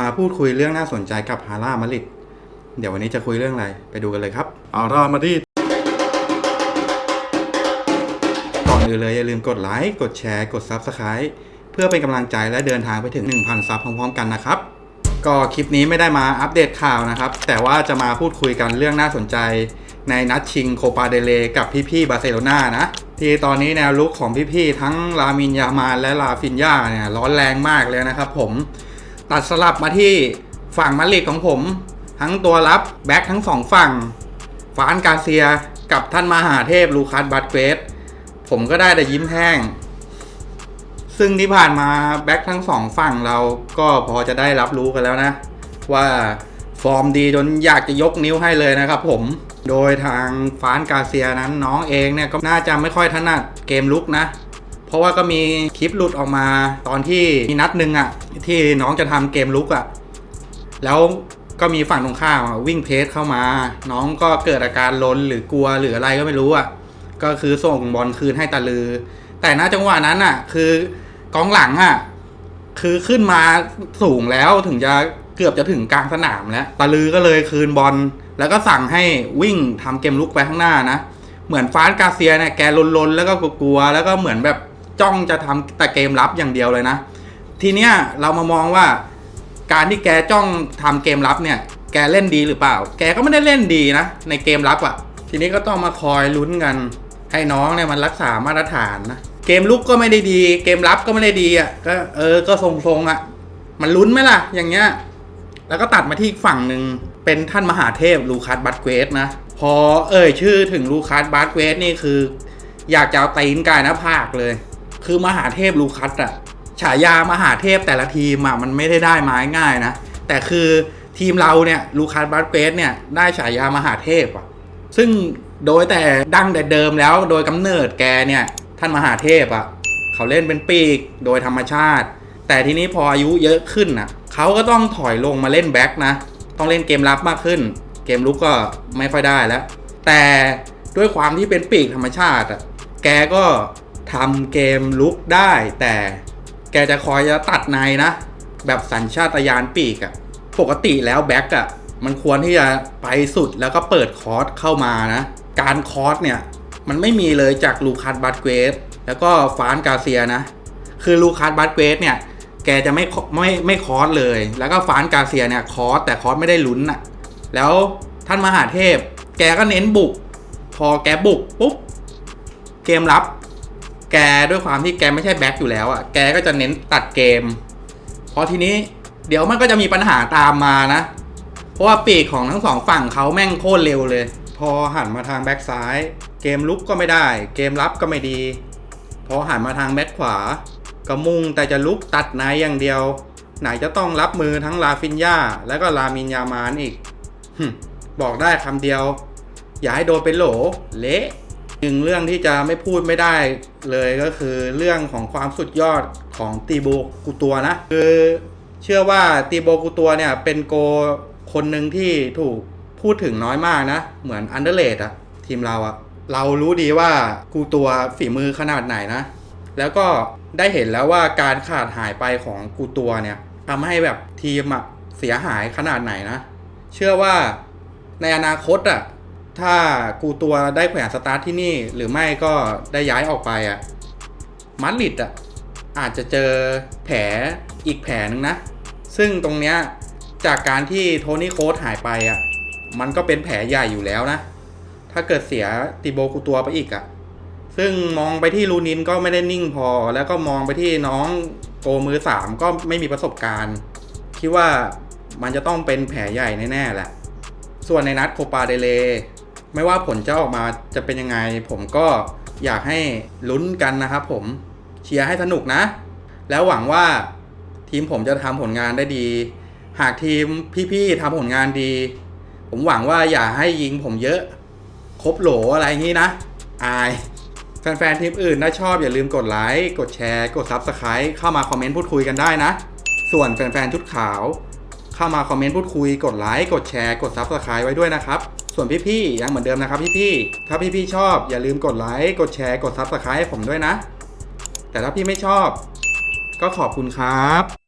มาพูดคุยเรื่องน่าสนใจกับฮาร่ามาริดเดี๋ยววันนี้จะคุยเรื่องอะไรไปดูกันเลยครับอารามาดริดก่อนอื่นเลยอย่าลืมกดไลค์กดแชร์กด Subscribe เพื่อเป็นกำลังใจและเดินทางไปถึง 1,000 ซับพร้อมๆกันนะครับ ก็คลิปนี้ไม่ได้มาอัปเดตข่าวนะครับ แต่ว่าจะมาพูดคุยกันเรื่องน่าสนใจ ในนัดชิงโคปาเดเลกับพี่ๆบาร์เซโลนานะที่ตอนนี้แนวลุกของพี่ๆทั้งลามินยามานและลาฟินยาเนี่ยร้อนแรงมากเลยนะครับผม ตัดสลับมาที่ฝั่งมาริดของผม ทั้งตัวรับแบ็คทั้งสองฝั่ง ฟานกาเซียกับท่านมหาเทพลูคัสบัตเกรสผมก็ได้แต่ยิ้มแห้ง ซึ่งที่ผ่านมาแบ็คทั้งสองฝั่งเราก็พอจะได้รับรู้กันแล้วนะ ว่าฟอร์มดีจนอยากจะยกนิ้วให้เลยนะครับผม โดยทางฟานกาเซียนั้นน้องเองเนี่ยก็น่าจะไม่ค่อยถนัดเกมลุกนะ เพราะว่าก็มีคลิปหลุดออกมาตอนที่มีนัดหนึ่งอะที่น้องจะทำเกมลุกอะแล้วก็มีฝั่งตรงข้ามวิ่งเพสเข้ามา น้องก็เกิดอาการล้นหรือกลัวหรืออะไรก็ไม่รู้อะก็คือส่งบอลคืนให้ตาลือ แต่ณจังหวะนั้นอะคือกองหลังอะคือขึ้นมาสูงแล้วถึงจะเกือบจะถึงกลางสนามแล้วตาลือก็เลยคืนบอล แล้วก็สั่งให้วิ่งทำเกมลุกไปข้างหน้านะ เหมือนฟานกาเซียเนี่ยแกลนๆ แล้วก็กลัวๆแล้วก็เหมือนแบบ จ้องจะทำแต่เกมรับอย่างเดียวเลยนะ ทีเนี้ยเรามามองว่า การที่แกจ้องทำเกมรับเนี่ย แกเล่นดีหรือเปล่า แกก็ไม่ได้เล่นดีนะ ในเกมรับอะ่ะ ทีนี้ก็ต้องมาคอยลุ้นกัน ให้น้องเนี่ยมันรักษามาตรฐานนะเกมลุกก็ไม่ได้ดี เกมรับก็ไม่ได้ดีอะ่ะก็เออก็ทรงๆอะ่ะ มันลุ้นไหมล่ะ อย่างเงี้ยแล้วก็ตัดมาที่ฝั่งหนึ่งเป็นท่านมหาเทพลูคัสบัตเกรสนะ พอเอ่ยชื่อถึงลูคัสบัตเกรสนี่คือ อยากจะเอาตีนกายน้าผากเลย คือมหาเทพลูคัสอะฉายามหาเทพแต่ละทีมอะมันไม่ได้ได้มาง่ายนะ แต่คือทีมเราเนี่ยลูคัสบัตเกสเนี่ยได้ฉายามหาเทพอะซึ่งโดยแต่ดั้งแต่เดิมแล้วโดยกำเนิดแกเนี่ยท่านมหาเทพอะเขาเล่นเป็นปีกโดยธรรมชาติ แต่ทีนี้พออายุเยอะขึ้นน่ะเขาก็ต้องถอยลงมาเล่นแบ็คนะต้องเล่นเกมรับมากขึ้น เกมลุกก็ไม่ค่อยได้แล้ว แต่ด้วยความที่เป็นปีกธรรมชาติอะแกก็ ทำเกมลุกได้ แต่แกจะคอยจะตัดในนะ แบบสัญชาตญาณปีกอะปกติแล้วแบ็กอะมันควรที่จะไปสุดแล้วก็เปิดคอร์สเข้ามานะ การคอร์สเนี่ย มันไม่มีเลยจากลูคัสบัตเกรสแล้วก็ฟานกาเซียนะ คือลูคัสบัตเกรสเนี่ย แกจะไม่ไม่ไม่คอร์สเลย แล้วก็ฟานกาเซียเนี่ยคอร์สแต่คอร์สไม่ได้ลุ้นอะแล้วท่านมหาเทพ แกก็เน้นบุก พอแกบุกปุ๊บเกมรับ แกด้วยความที่แกไม่ใช่แบ็คอยู่แล้วอะ่ะ แกก็จะเน้นตัดเกมพอทีนี้เดี๋ยวมันก็จะมีปัญหาตามมานะ เพราะว่าปีกของทั้งสองฝั่งเขาแม่งโคตรเร็วเลย พอหันมาทางแบ็คซ้าย เกมลุกก็ไม่ได้ เกมรับก็ไม่ดี พอหันมาทางแบ็คขวา ก็มุ่งแต่จะลุกตัดไหนอย่างเดียว ไหนจะต้องรับมือทั้งลาฟินยาและก็ลามินยามานอีกบอกได้คำเดียว อย่าให้โดนเป็นโหลเละ หนึ่งเรื่องที่จะไม่พูดไม่ได้เลยก็คือเรื่องของความสุดยอดของตีโบกูตัวนะ คือเชื่อว่าตีโบกูตัวเนี่ยเป็นโกคนหนึ่งที่ถูกพูดถึงน้อยมากนะ เหมือนอันเดอร์เลดอะทีมเราอะเรารู้ดีว่ากูตัวฝีมือขนาดไหนนะ แล้วก็ได้เห็นแล้วว่าการขาดหายไปของกูตัวเนี่ยทำให้แบบทีมอะเสียหายขนาดไหนนะ เชื่อว่าในอนาคตอะ ถ้ากูตัวได้แขวนสตาร์ทที่นี่ หรือไม่ก็ได้ย้ายออกไปอะมาดริดอะอาจจะเจอแผลอีกแผลหนึ่งนะ ซึ่งตรงเนี้ยจากการที่โทนี่โค้ดหายไปอะมันก็เป็นแผลใหญ่อยู่แล้วนะ ถ้าเกิดเสียติโบกูตัวไปอีกอะซึ่งมองไปที่ลูนินก็ไม่ได้นิ่งพอ แล้วก็มองไปที่น้องโกมือสามก็ไม่มีประสบการณ์คิดว่ามันจะต้องเป็นแผลใหญ่แน่ๆแหละ ส่วนในนัดโคปาเดเล ไม่ว่าผลจะออกมาจะเป็นยังไง ผมก็อยากให้ลุ้นกันนะครับผมเชียร์ให้สนุกนะ แล้วหวังว่าทีมผมจะทำผลงานได้ดี หากทีมพี่ๆทำผลงานดี ผมหวังว่าอย่าให้ยิงผมเยอะ ครบโหลอะไรอย่างนี้นะ อาย แฟนๆทีมอื่นถ้าชอบอย่าลืมกดไลค์ กดแชร์ กด Subscribe เข้ามาคอมเมนต์พูดคุยกันได้นะ ส่วนแฟนๆชุดขาว เข้ามาคอมเมนต์พูดคุย กดไลค์ กดแชร์ กด Subscribe ไว้ด้วยนะครับ ส่วนพี่ๆยังเหมือนเดิมนะครับพี่ๆถ้าพี่ๆชอบอย่าลืมกดไลค์กดแชร์กดซับสไครต์ให้ผมด้วยนะ แต่ถ้าพี่ไม่ชอบ ก็ขอบคุณครับ